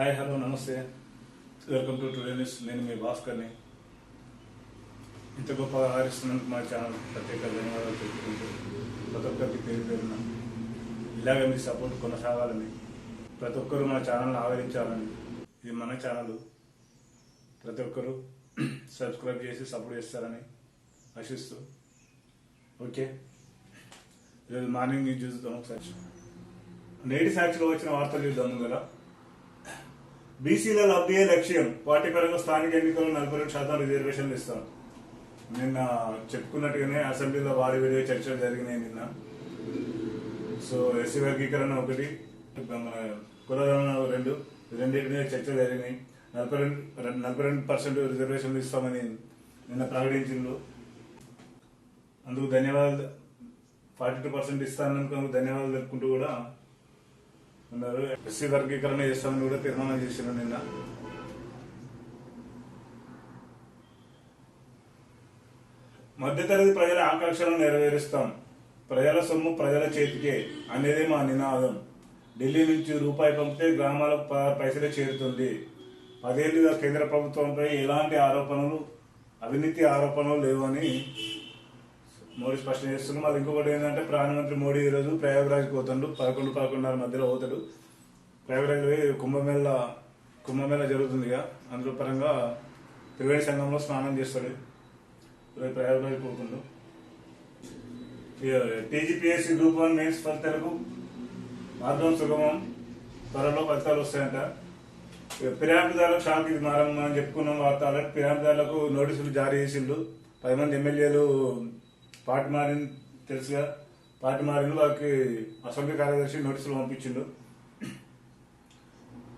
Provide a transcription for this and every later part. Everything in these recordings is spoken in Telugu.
Hi hello namaste welcome to today news నేను మీ భాస్కర్ని. ఇంత గొప్ప ఆదరిస్తున్నందుకు మా ఛానల్ ప్రత్యేక ధన్యవాదాలు తెలుపుకుంటూ ప్రతి ఒక్కరికి పేరు పేరున ఇలాగే మీ సపోర్ట్ కొనసాగాలని ప్రతి ఒక్కరు మా ఛానల్ని ఆదరించాలని ఇది మన ఛానల్ ప్రతి ఒక్కరు సబ్స్క్రైబ్ చేసి సపోర్ట్ చేస్తారని ఆశిస్తూ. ఓకే ఈరోజు మార్నింగ్ న్యూస్ చూద్దాం ఒకసారి. నేటి సాక్షిలో వచ్చిన వార్తలు చూద్దాం కదా బీసీల లబ్ధియే లక్ష్యం. పార్టీ పరంగా స్థానిక ఎన్నికల్లో నలభై రెండు శాతం రిజర్వేషన్లు ఇస్తాం. నిన్న చెప్పుకున్నట్టుగానే అసెంబ్లీలో వారి వేరే చర్చలు జరిగినాయి నిన్న. సో ఎస్సీ వర్గీకరణ ఒకటి మన కులగణన రెండు రెండింటి మీద చర్చలు జరిగినాయి. నలభై రెండు నలభై రెండు పర్సెంట్ రిజర్వేషన్లు ఇస్తామని నిన్న ప్రకటించిండ్రు. అందుకు ధన్యవాదాలు. ఫార్టీ టూ పర్సెంట్ ఇస్తానందుకు ధన్యవాదాలు తెలుపుకుంటూ కూడా ఉన్నారు. ఎస్సీ వర్గీకరణ చేస్తామని కూడా తీర్మానం చేసిన నిన్న. మధ్యతరగతి ప్రజల ఆకాంక్షలను నెరవేరుస్తాం. ప్రజల సొమ్ము ప్రజల చేతికే అనేది మా నినాదం. ఢిల్లీ నుంచి రూపాయి పంపితే గ్రామాలకు ప- పైసలే చేరుతుంది. పదేళ్ళుగా కేంద్ర ప్రభుత్వంపై ఎలాంటి ఆరోపణలు అవినీతి ఆరోపణలు లేవని మోడీ స్పష్టం చేస్తున్నాం అది ఇంకొకటి ఏంటంటే ప్రధానమంత్రి మోడీ ఈరోజు ప్రయాగరాజ్ పోతుండు పదకొండు పదకొండున్నర మధ్యలో పోతాడు. ప్రయాగరాజ్ పోయి కుంభమేళ కుంభమేళ జరుగుతుంది ఇక. అందులో పరంగా త్రివేణి సంఘంలో స్నానం చేస్తాడు. రేపు ప్రయాగరాజ్ పోతుండు. టీజీపీఎస్సీ గ్రూప్ వన్ మెయిన్స్ ఫలితాలకు మార్గం సుగమం. త్వరలో ఫలితాలు వస్తాయంట. ఇక ఫిర్యాదుదారులకు షాక్ ఇది మారం మనం చెప్పుకున్నాం వార్త ఫిర్యాదుదారులకు నోటీసులు జారీ చేసిండు. పది మంది ఎమ్మెల్యేలు పార్టీ మారింది తెలుసుగా. పార్టీ మారిన వాళ్ళకి అసెంబ్లీ కార్యదర్శి నోటీసులు పంపించిండు.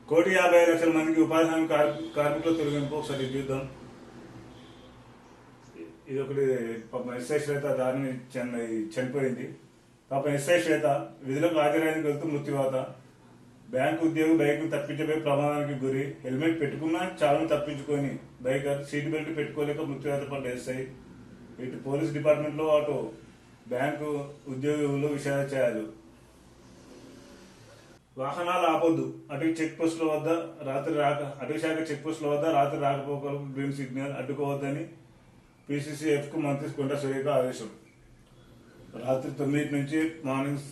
కోటి యాభై లక్షల మందికి ఉపాధి హామీ కార్మి- కార్మికుల తొలగింపు ఒకసారి చూద్దాం. ఇది ఒకటి పాపం ఎస్ఐ శ్వేత దారిని చెన్న- చనిపోయింది. పాపం ఎస్ఐ శ్వేత విధులకు హాజరైన వెళ్తూ మృత్యువాత. బ్యాంకు ఉద్యోగి బైక్ను తప్పించబోయి ప్రమాదానికి గురి. హెల్మెట్ పెట్టుకున్నా చాలను తప్పించుకొని బైక్ సీట్ బెల్ట్ పెట్టుకోలేక మృత్యువాత పడ్డ ఎస్ఐ. ఇటు పోలీస్ డిపార్ట్మెంట్లో అటు బ్యాంకు ఉద్యోగులు విషయాలు వాహనాలు ఆపొద్దు. అటవీ చెక్ పోస్టుల వద్ద రాత్రి రాక అటవీ శాఖ చెక్ పోస్టుల వద్ద రాత్రి రాకపోకలకు గ్రీన్ సిగ్నల్ అడ్డుకోవద్దని పిసిసిఎఫ్కు మంత్రి కొండ సురేఖ ఆదేశం. రాత్రి తొమ్మిది నుంచి మార్నింగ్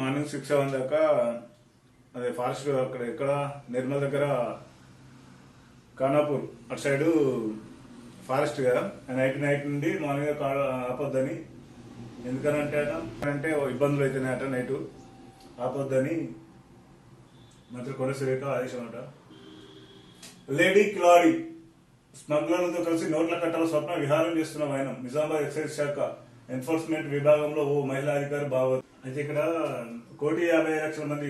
మార్నింగ్ సిక్స్ సెవెన్ దాకా అదే ఫారెస్ట్ అక్కడ ఎక్కడ నిర్మల్ దగ్గర ఖానాపూర్ అటు సైడు ఫారెస్ట్ కదా? నైట్ నైట్ నుండి మార్నింగ్ కా ఆపొద్దని. ఎందుకనంటే అట? అంటే ఇబ్బందులు అవుతున్నాయి అట నైట్. ఆపొద్దని మంత్రి కొండ ఆదేశం అట లేడీ క్లాడీ స్మగ్లర్లతో కలిసి నోట్ల కట్టాల స్వప్న విహారం చేస్తున్న వైనం నిజామాబాద్ ఎక్సైజ్ శాఖ ఎన్ఫోర్స్మెంట్ విభాగంలో ఓ మహిళా అధికారి భాగవత్ అయితే ఇక్కడ కోటి యాభై లక్షల మంది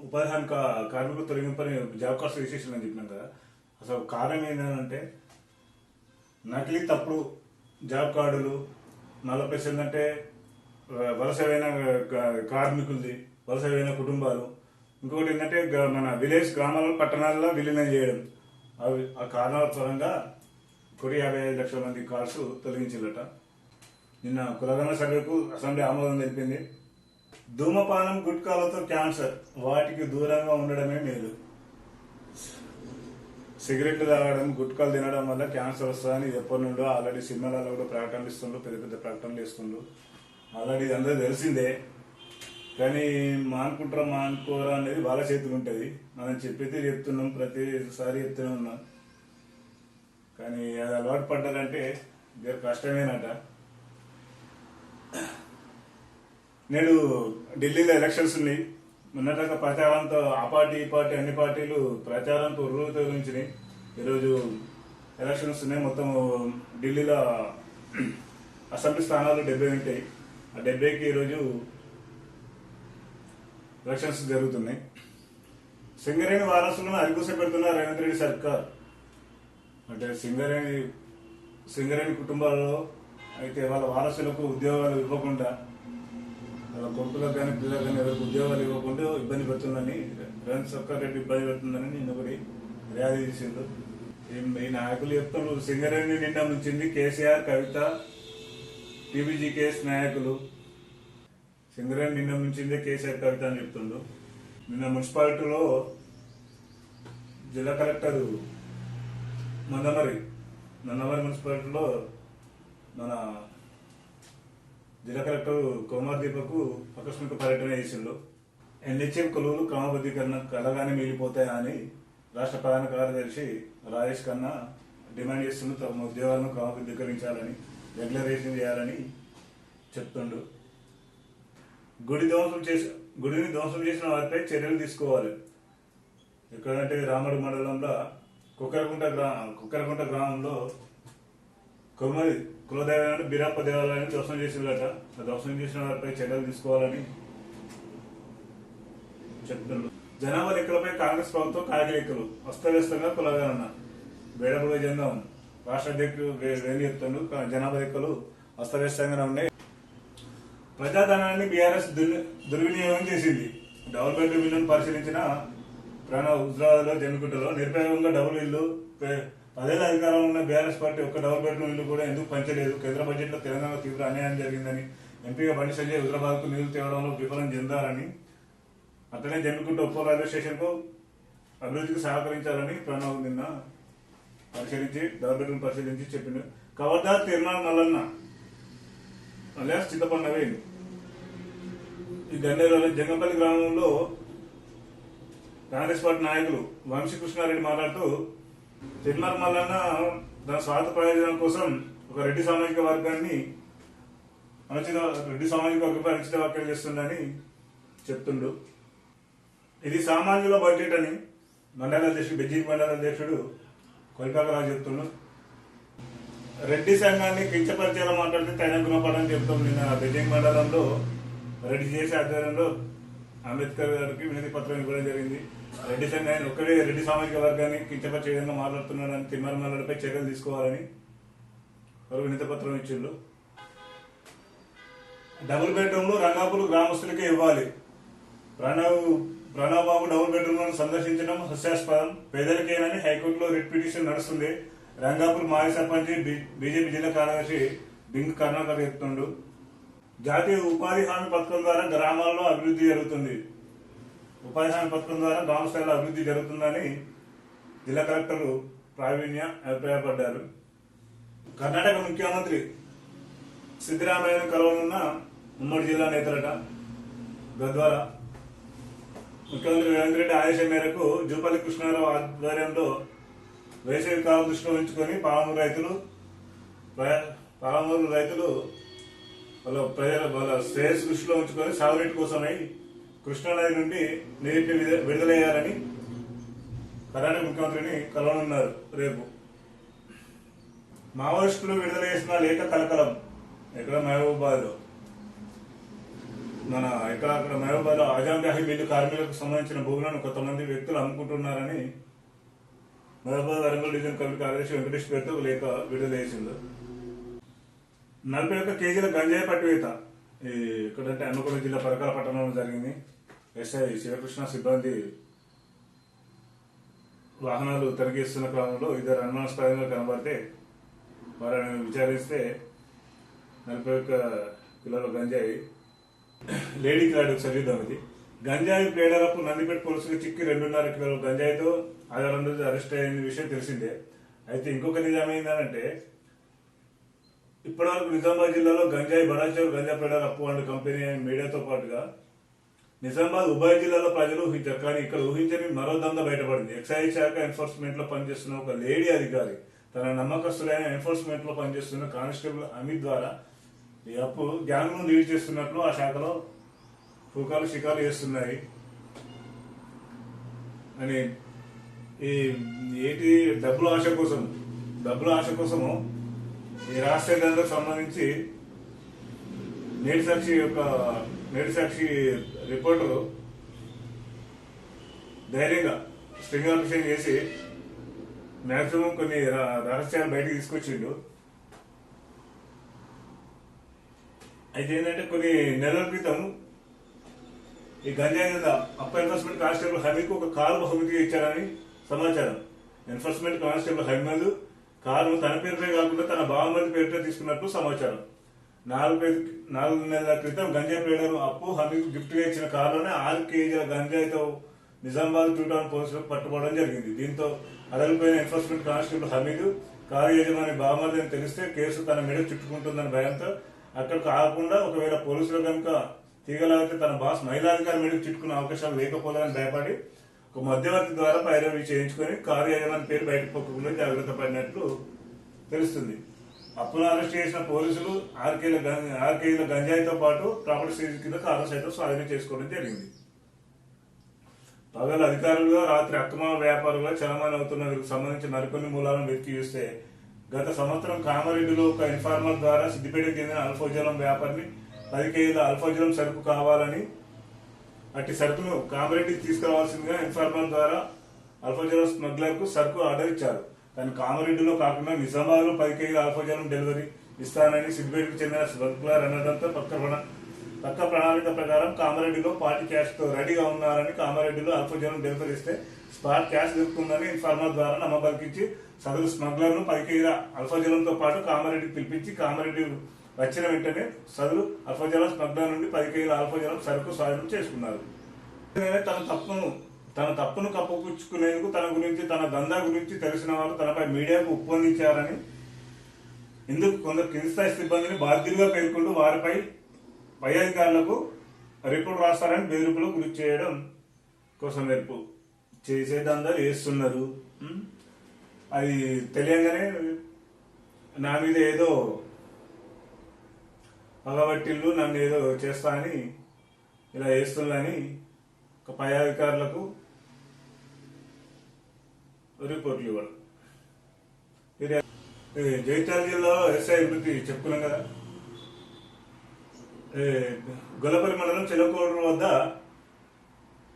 ఉపాధి హామీ కార్మికులు తొలగింపని జాబ్ కార్డ్స్ రిజిస్ట్రేషన్ అని చెప్పినాం కదా. అసలు కారణం ఏంటంటే నకిలీ తప్పుడు జాబ్ కార్డులు నలభై పర్సెంట్ అంటే వలసమైన కార్మికులది వలసమైన కుటుంబాలు. ఇంకొకటి ఏంటంటే గ- మన విలేజ్ గ్రామాల్లో పట్టణాల్లో విలీనం చేయడం. అవి ఆ కారణాల పరంగా కోటి యాభై ఐదు లక్షల మంది కార్డ్స్ తొలగించారట నిన్న కులగన సర్వేకు అసెంబ్లీ ఆమోదం తెలిపింది. ధూమపానం గుట్కాలతో క్యాన్సర్. వాటికి దూరంగా ఉండడమే మేలు. సిగరెట్లు తాగడం గుట్కాలు తినడం వల్ల క్యాన్సర్ వస్తుందని ఎప్పటి నుండో ఆల్రెడీ సినిమాలలో కూడా ప్రకటనలు ఇస్తుండ్రు పెద్ద పెద్ద ప్రకటనలు ఇస్తుండ్రు ఆల్రెడీ ఇది అందరూ తెలిసిందే. కానీ మానుకుంటారా మానుకోరా అనేది వాళ్ళ చేతులు ఉంటుంది. మనం చెప్పితే చెప్తున్నాం ప్రతిసారి చెప్తూనే ఉన్నాం. కానీ అది అలవాటు పడ్డారంటే ఇద్దరు కష్టమేనట. నేడు ఢిల్లీలో ఎలక్షన్స్ ఉన్నాయి. మొన్నటాక ప్రచారంతో ఆ పార్టీ ఈ పార్టీ అన్ని పార్టీలు ప్రచారంతో ఉర్రు తొలగించినాయి ఈరోజు ఎలక్షన్స్ ఉన్నాయి. మొత్తం ఢిల్లీలో అసెంబ్లీ స్థానాలు డెబ్బై ఉంటాయి. ఆ డెబ్బైకి ఈరోజు ఎలక్షన్స్ జరుగుతున్నాయి. సింగరేణి వారసులను అరికూస పెడుతున్న రేవంత్ రెడ్డి సర్కార్. అంటే సింగరేణి సింగరేణి కుటుంబాలలో అయితే వాళ్ళ వారసులకు ఉద్యోగాలు ఇవ్వకుండా వాళ్ళ కొడుకులకు కానీ పిల్లలకు కానీ ఎవరికి ఉద్యోగాలు ఇవ్వకుండా ఇబ్బంది పెడుతుందని రేవంత్ సర్కార్ రెడ్డి ఇబ్బంది పెడుతుందని నిన్న ఒకటి ర్యాలీ చేసిండు ఈ- నాయకులు చెప్తాను సింగరేణి నిండా ముంచింది కేసీఆర్ కవిత టీబీజీకేఎస్ నాయకులు. సింగరేణి నిన్న ముంచిందే కేసీఆర్ కవిత అని చెప్తుండు నిన్న మున్సిపాలిటీలో జిల్లా కలెక్టర్ మందమరి నందమరి మున్సిపాలిటీలో మన జిల్లా కలెక్టర్ కుమార్ దీపకు ఆకస్మిక పర్యటన చేసిండు. ఎన్హెచ్ఎం కొలువులు క్రమబద్ధీకరణ కలగానే మిగిలిపోతాయా అని రాష్ట్ర ప్రధాన కార్యదర్శి రాజేష్ ఖన్నా డిమాండ్ చేస్తుండు. తమ ఉద్యోగాలను క్రమబద్ధీకరించాలని రెగ్యులరైజేషన్ చేయాలని చెప్తుండు. గుడి ధ్వంసం చేసి గుడిని ధ్వంసం చేసిన వారిపై చర్యలు తీసుకోవాలి. ఎక్కడంటే రామడు మండలంలో కుక్కరకుంట గ్రా కుక్కరకుంట గ్రామంలో కొమ్మరి కులదైవాన్ని బీరప్ప దేవాలయాన్ని దర్శనం చేసిందట దర్శనం చేసిన వారిపై చర్యలు తీసుకోవాలని చెప్తున్నారు. జనాభా లెక్కలపై కాంగ్రెస్ ప్రభుత్వం కాగిలెక్కలు అస్తవ్యస్తంగా కులగలన్న వేడబుగా జెండా ఉంది రాష్ట్ర అధ్యక్షుడు వే- వేణు చెప్తుండు. జనాభా లెక్కలు అస్తవ్యస్తంగా ఉన్నాయి. ప్రజాధనాన్ని బీఆర్ఎస్ దుర్వినియోగం చేసింది. డబుల్ బెడ్రూమ్ ఇల్లును పరిశీలించిన ప్రణవ్ హుజరాబాద్లో జమ్మికుంటలో నిర్భయంగా డబుల్ ఇల్లు పే- అధికారంలో ఉన్న బీఆర్ఎస్ పార్టీ ఒక్క డబుల్ బెడ్రూమ్ ఇల్లు కూడా ఎందుకు పంచలేదు? కేంద్ర బడ్జెట్లో తెలంగాణ తీవ్ర అన్యాయం జరిగిందని ఎంపీగా బండి సంజయ్ హుజరాబాద్కు నిధులు తేవడంలో విఫలం చెందారని అట్లనే జమ్మికుంట ఉప్ప రైల్వే స్టేషన్కు అభివృద్ధికి సహకరించాలని ప్రణవ్ నిన్న పరిశీలించి డబుల్ బెడ్రూమ్ పరిశీలించి చెప్పిండు కవర్దార్ తిరునాళ్ళ మల్లన్న అలియాస్ చింతపండు ఈ గన్నేరులో జంగంపల్లి గ్రామంలో కాంగ్రెస్ పార్టీ నాయకులు వంశీకృష్ణారెడ్డి మాట్లాడుతూ తిరుమల మల్లన్న తన స్వార్థ ప్రయోజనం కోసం ఒక రెడ్డి సామాజిక వర్గాన్ని అనుచిత రెడ్డి సామాజిక వర్గంపై అనుచిత వ్యాఖ్యలు చేస్తుందని చెప్తుండు. ఇది సామాన్యుల బడ్జెట్ అని మండల అధ్యక్షుడు బెజ్జీ మండల అధ్యక్షుడు కొలికాకరావు చెప్తుండు. రెడ్డి సంఘాన్ని కించపరిచేలా మాట్లాడితే తైన గుణపడని చెప్తాం. నిన్న బెజ్జింగ్ మండలంలో రెడ్డి చేసే ఆధ్వర్యంలో అంబేద్కర్ గారికి వినతి పత్రం ఇవ్వడం జరిగింది. రెడ్డి సంఘాన్ని ఒక్కడే రెడ్డి సామాజిక వర్గాన్ని కించపరిచే విధంగా మాట్లాడుతున్నాడని తిమ్మరమల్లపై చర్యలు తీసుకోవాలని వారు వినతి పత్రం ఇచ్చిండు. డబుల్ బెడ్రూమ్లు రంగాపులు గ్రామస్తులకే ఇవ్వాలి. ప్రణవ్ ప్రణవ్ బాబు డబుల్ బెడ్రూమ్లను సందర్శించడం హాస్యాస్పదం. పేదలకేనని హైకోర్టులో రిట్ పిటిషన్ నడుస్తుంది. రంగాపూర్ మాజీ సర్పంచ్ బీజేపీ జిల్లా కార్యదర్శి బింగ్ కర్ణాకర్ చెప్తుండు. జాతీయ ఉపాధి హామీ పథకం ద్వారా గ్రామాల్లో అభివృద్ధి జరుగుతుంది. ఉపాధి హామీ పథకం ద్వారా గ్రామ స్థాయిలో అభివృద్ధి జరుగుతుందని జిల్లా కలెక్టర్ ప్రావీణ్య అభిప్రాయపడ్డారు. కర్ణాటక ముఖ్యమంత్రి సిద్ధరామయ్యను కలవనున్న ఉమ్మడి జిల్లా నేతలట గద్వాల. ముఖ్యమంత్రి రేవంత్ రెడ్డి ఆదేశం మేరకు జూపల్లి కృష్ణారావు ఆధ్వర్యంలో వేసవి కాలం దృష్టిలో ఉంచుకొని పాలమూరు రైతులు పాలమూరు రైతులు వాళ్ళ ప్రజల వాళ్ళ శ్రేయస్ దృష్టిలో ఉంచుకొని సాగునీటి కోసమై కృష్ణానది నుండి నీటిని విడుదలయ్యాలని విడుదల ముఖ్యమంత్రిని కలవనున్నారు రేపు. మావోయిస్టులు విడుదల చేసిన లేఖ కలకలం ఎక్కడ మహబూబాద్? మన ఇక్కడ అక్కడ మహబూబాద్లో అజాంబ్యాహి కార్మికులకు సంబంధించిన భూములను కొంతమంది వ్యక్తులు అమ్ముకుంటున్నారని మహబూబాద్ వరంగల్ డివిజన్ కమిటీ కార్యదర్శి వెంకటేష్ పేరుతో లేఖ విడుదల చేసింది నలభై ఒక్క కేజీల గంజాయి పట్టివేత ఎక్కడంటే అనుకూల జిల్లా పరకాల పట్టణంలో జరిగింది. ఎస్ఐ శివకృష్ణ సిబ్బంది వాహనాలు తనిఖీస్తున్న క్రమంలో ఇద్దరు అనుమానాస్పదంగా కనబడితే వారిని విచారిస్తే నలభై ఒక్క కిలోల గంజాయి లేడీ క్లాడ్ చదివిద్దాం ఇది గంజాయి పేడలకు నందిపేట పోలీసులు చిక్కి రెండున్నర కిలోల గంజాయితో ఆధారం రోజు అరెస్ట్ అయిన విషయం తెలిసిందే. అయితే ఇంకొక నిజం ఏంటంటే ఇప్పటివరకు నిజామాబాద్ జిల్లాలో గంజాయి బడాచౌర్ గంజా పేడర్ అప్పు అండ్ కంపెనీ అని మీడియాతో పాటుగా నిజామాబాద్ ఉభయ జిల్లాలో ప్రజలు ఊహించారు. కానీ ఇక్కడ ఊహించని మరో దంద బయటపడింది. ఎక్సైజ్ శాఖ ఎన్ఫోర్స్మెంట్లో పనిచేస్తున్న ఒక లేడీ అధికారి తన నమ్మకస్తులైన ఎన్ఫోర్స్మెంట్లో పనిచేస్తున్న కానిస్టేబుల్ అమిత్ ద్వారా ఈ అప్పు గ్యాంగ్ను లీడ్ చేస్తున్నట్లు ఆ శాఖలో పూకాలు షికాలు చేస్తున్నాయి. అని ఈ ఏంటి డబ్బుల ఆశ కోసం డబ్బుల ఆశ కోసము ఈ రాష్ట్ర సంబంధించి నేటి సాక్షి యొక్క నేటి సాక్షి రిపోర్టరు ధైర్యంగా స్ట్రింగ్ ఆపరేషన్ చేసి మ్యాక్సిమం కొన్ని రహస్యాలు బయటకు తీసుకొచ్చిండు. అయితే ఏంటంటే కొన్ని నెలల క్రితం ఈ గంజాయి మీద అప్ ఎన్ఫోర్స్మెంట్ కానిస్టేబుల్ హమీద్కు ఒక కారు బహుమతిగా ఇచ్చారని సమాచారం. ఎన్ఫోర్స్మెంట్ కానిస్టేబుల్ హమీద్ కారు తన పేరుపై కాకుండా తన బావమతి పేరుపై తీసుకున్నట్లు సమాచారం. నాలుగు నాలుగు నెలల క్రితం గంజాయి పేడరు అప్పు హమీద్ గిఫ్ట్గా ఇచ్చిన కారులోనే ఆరు కేజీల గంజాయితో నిజామాబాద్ టూ టౌన్ పోలీసులకు పట్టుకోవడం జరిగింది. దీంతో అడలిపోయిన ఎన్ఫోర్స్మెంట్ కానిస్టేబుల్ హమీదు కారు యజమాని బామర్ది అని తెలిస్తే కేసు తన మెడ చుట్టుకుంటుందని భయంతో అక్కడ కాకుండా ఒకవేళ పోలీసులు కనుక తీగలాగితే తన బాస్ మహిళాధికారి మెడకు చుట్టుకునే అవకాశాలు లేకపోలేదని భయపడి ఒక మధ్యవర్తి ద్వారా పైరవి చేయించుకొని కారు యజమాని పేరు బయటకు పొక్కకుండా జాగ్రత్త పడినట్లు తెలుస్తుంది. అప్పులు అరెస్ట్ చేసిన పోలీసులు ఆర్కేల గం- ఆర్కేల గంజాయితో పాటు ప్రాపర్టీ సీజ్ కింద కారు సైతం స్వాధీనం చేసుకోవడం జరిగింది. పగలు అధికారులుగా రాత్రి అక్రమ వ్యాపారులుగా చలమాన్ అవుతున్న వీరికి సంబంధించి మరికొన్ని మూలాలను వెతికి చూస్తే గత సంవత్సరం కామారెడ్డిలో ఒక ఇన్ఫార్మర్ ద్వారా సిద్దిపేటకు చెందిన అల్ఫోజలం వ్యాపారిని పది కేజీల అల్ఫోజలం సరుకు కావాలని అట్టి సరుకును కామరెడ్డి తీసుకురావాల్సిందిగా ఇన్ఫార్మర్ ద్వారా అల్ఫాజరం స్మగ్లర్కు సరుకు ఆర్డర్ ఇచ్చారు. కానీ కామరెడ్డిలో కాకుండా నిజామాబాద్లో పది కేజీల అల్ఫాజరం డెలివరీ ఇస్తానని సిద్దిపేటకు చెందిన స్మగ్లర్ అనడంతో పక్క పక్క ప్రణాళిక ప్రకారం కామారెడ్డిలో పార్టీ క్యాష్తో రెడీగా ఉన్నారని కామారెడ్డిలో అల్ఫాజరం డెలివరీ ఇస్తే స్పాట్ క్యాష్ దొరుకుతుందని ఇన్ఫార్మర్ ద్వారా నమ్మబలికించి సదరు స్మగ్లర్ను పది కేజీల అల్ఫాజరంతో పాటు కామారెడ్డికి పిలిపించి కామారెడ్డి వచ్చిన వెంటనే సదరు అల్ఫోజలం స్పర్ధ నుండి పది కేజీల అల్ఫోజలం సరుకు స్వాధీనం చేసుకున్నారు. తన తప్పును తన తప్పును కప్పుపుచ్చుకునేందుకు తన గురించి తన దందా గురించి తెలిసిన వారు తనపై మీడియాకు ఉప్పొందించారని ఇందుకు కొందరు కింది స్థాయి సిబ్బందిని బాధ్యులుగా పేర్కొంటూ వారిపై పై అధికారులకు రిపోర్ట్ రాస్తారని బెదిరింపులకు గురి చేయడం కోసం రేపు చేసే దందాలు వేస్తున్నారు. అది తెలియగానే నా మీద ఏదో పగబట్టిళ్ళు నన్ను ఏదో చేస్తా అని ఇలా వేస్తుందని ఒక పై అధికారులకు రిపోర్ట్లు ఇవ్వడం. ఈ జగిత్యాల జిల్లాలో ఎస్ఐ అభివృద్ధి చెప్పుకున్నాం కదా? గొల్లపల్లి మండలం చిలకోడు వద్ద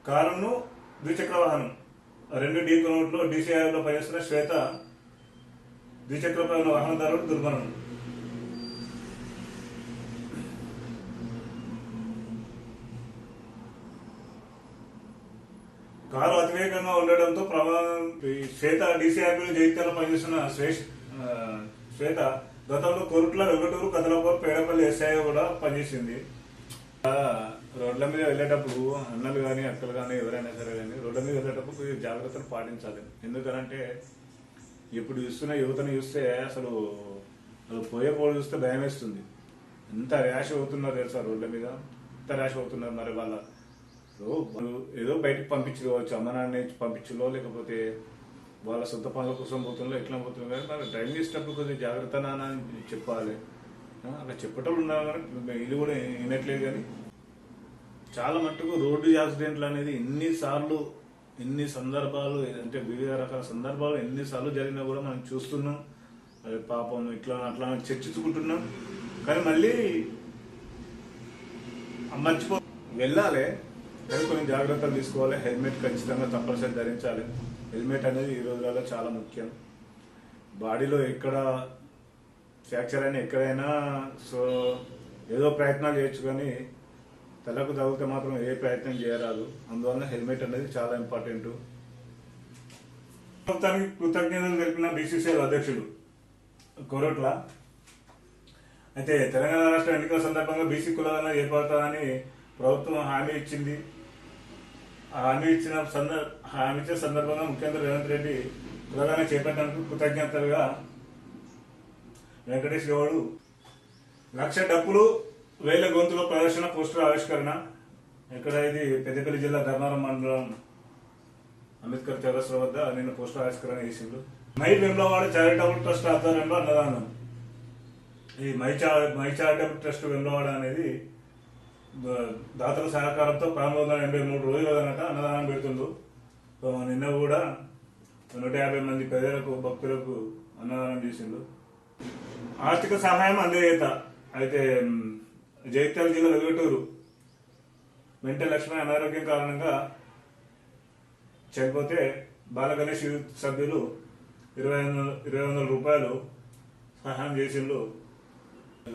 కారును ద్విచక్ర వాహనం రెండు డీ కొనట్లో డీసీఆర్లో పనిచేస్తున్న శ్వేత ద్విచక్ర వాహనదారుడు దుర్మరణం. కారు ఉండడంతో ప్రమాదం ఈ శ్వేత డీసీఆర్బీలో జగిత్యాల పనిచేస్తున్న శ్రేష్ శ్వేత గతంలో కొరుట్ల వెంకటూరు కదలపూర్ పేడపల్లి ఎస్ఐ కూడా పనిచేసింది. రోడ్ల మీద వెళ్ళేటప్పుడు అన్నలు కానీ అక్కలు కానీ ఎవరైనా సరే కానీ రోడ్ల మీద వెళ్ళేటప్పుడు కొద్దిగా జాగ్రత్తలు పాటించాలి. ఎందుకంటే ఇప్పుడు చూస్తున్న యువతను చూస్తే అసలు అసలు పోయే పోలు చూస్తే భయం వేస్తుంది ఎంత ర్యాష్ అవుతున్నారు తెలుసా రోడ్ల మీద? ఎంత ర్యాష్ అవుతున్నారు మరి వాళ్ళ ఏదో బయటకు పంపించుకోవచ్చు అమ్మ నాన్న లేకపోతే వాళ్ళ సొంత పనుల కోసం పోతుందో ఎట్లా పోతుందో కానీ మరి డ్రైవింగ్ చేసేటప్పుడు కొద్దిగా జాగ్రత్త నాన్న అని చెప్పాలి. అలా చెప్పటం ఉన్నారు కానీ ఇది కూడా వినట్లేదు కానీ చాలా మట్టుకు రోడ్డు యాక్సిడెంట్లు అనేది ఎన్నిసార్లు ఎన్ని సందర్భాలు అంటే వివిధ రకాల సందర్భాలు ఎన్నిసార్లు జరిగినా కూడా మనం చూస్తున్నాం. అది పాపం ఇట్లా అట్లా చర్చించుకుంటున్నాం. కానీ మళ్ళీ మర్చిపో వెళ్ళాలి. కానీ కొన్ని జాగ్రత్తలు తీసుకోవాలి. హెల్మెట్ ఖచ్చితంగా తప్పనిసరి ధరించాలి. హెల్మెట్ అనేది ఈ రోజులలో చాలా ముఖ్యం. బాడీలో ఎక్కడ ఫ్రాక్చర్ అయినా ఎక్కడైనా సో ఏదో ప్రయత్నాలు చేయొచ్చు కానీ తలకు తగిలితే మాత్రం ఏ ప్రయత్నం చేయరాదు. అందువల్ల హెల్మెట్ అనేది చాలా ఇంపార్టెంట్. మొత్తానికి కృతజ్ఞతలు తెలిపిన బీసీసీఎల్ అధ్యక్షుడు కొరట్ల. అయితే తెలంగాణ రాష్ట్ర ఎన్నికల సందర్భంగా బీసీ కులాలను ఏర్పడతారని ప్రభుత్వం హామీ ఇచ్చింది. హామీ ఇచ్చిన సందర్భ హామీ ఇచ్చిన సందర్భంగా ముఖ్యమంత్రి రేవంత్ రెడ్డి ప్రధాన చేపట్టినందుకు కృతజ్ఞతలుగా వెంకటేష్ గౌడ్. లక్ష డబ్బులు వేల గొంతుల ప్రదర్శన పోస్టర్ ఆవిష్కరణ. ఇక్కడ ఇది? పెద్దపల్లి జిల్లా ధర్మారం మండలం అంబేద్కర్ చౌరస్తా వద్ద నిన్న పోస్టర్ ఆవిష్కరణ చేసిండు. మై వెమ్లవాడ చారిటబుల్ ట్రస్ట్ ఆధ్వర్యంలో అన్నదానం. ఈ మై చా మై చారిటబుల్ ట్రస్ట్ వెమ్లవాడ అనేది దాతల సహకారంతో పదమూడు వందల ఎనభై మూడు రోజులు కనుక అన్నదానం పెడుతుండ్రు. నిన్న కూడా నూట యాభై మంది ప్రజలకు భక్తులకు అన్నదానం చేసిండు ఆర్థిక సహాయం అందజేత అయితే జగిత్యాల జిల్లా వెలుగుటూరు వెంట లక్ష్మణ్ అనారోగ్యం కారణంగా చనిపోతే బాలగణేష్ యూత్ సభ్యులు ఇరవై వందల ఇరవై వందల రూపాయలు సహాయం చేసిండ్రు.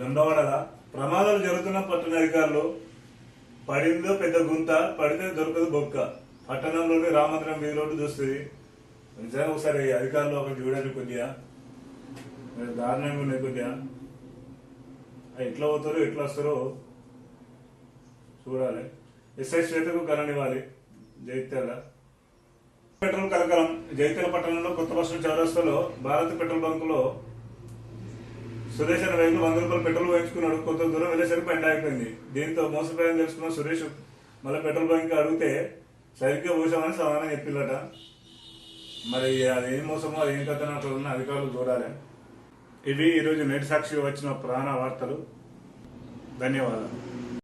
గండవాడల ప్రమాదాలు జరుగుతున్న పట్టణ అధికారులు పడిందో పెద్ద గుంత పడితే దొరకదు బొక్క. పట్టణంలోని రామందిరం వీధి రోడ్డు చూస్తుంది నిజంగా ఒకసారి ఈ అధికారులు ఒకటి చూడండి కొద్దిగా. దారుణంగా ఉన్నాయి కొద్దిగా. ఎట్లా పోతారో ఎట్లా వస్తారో చూడాలి. ఎస్ఐ శ్వేతకు కరణివ్వాలి జైత్యాల. పెట్రోల్ కలకలం. జైత్యాల పట్టణంలో కొత్త బస్సు స్టాండ్ చౌరస్తాలో భారత్ పెట్రోల్ బంకులో సురేష్ అనే వెహికల్ వంద రూపాయలు పెట్రోల్ పోయించుకున్నాడు కొంత దూరం వెళ్ళేసరికి బండి ఆగిపోయింది. దీంతో మోసపోయాని తెలుసుకున్న సురేష్ మళ్ళీ పెట్రోల్ బంక్ అడిగితే సరిగ్గా పోసామని సమాధానం చెప్పిల్లట. మరి అది ఏం మోసమో అది ఏం కథనో అక్కడ ఉన్న అధికారులు చూడాలి. ఇవి ఈరోజు నేటి సాక్షి వచ్చిన ప్రాణ వార్తలు. ధన్యవాదాలు.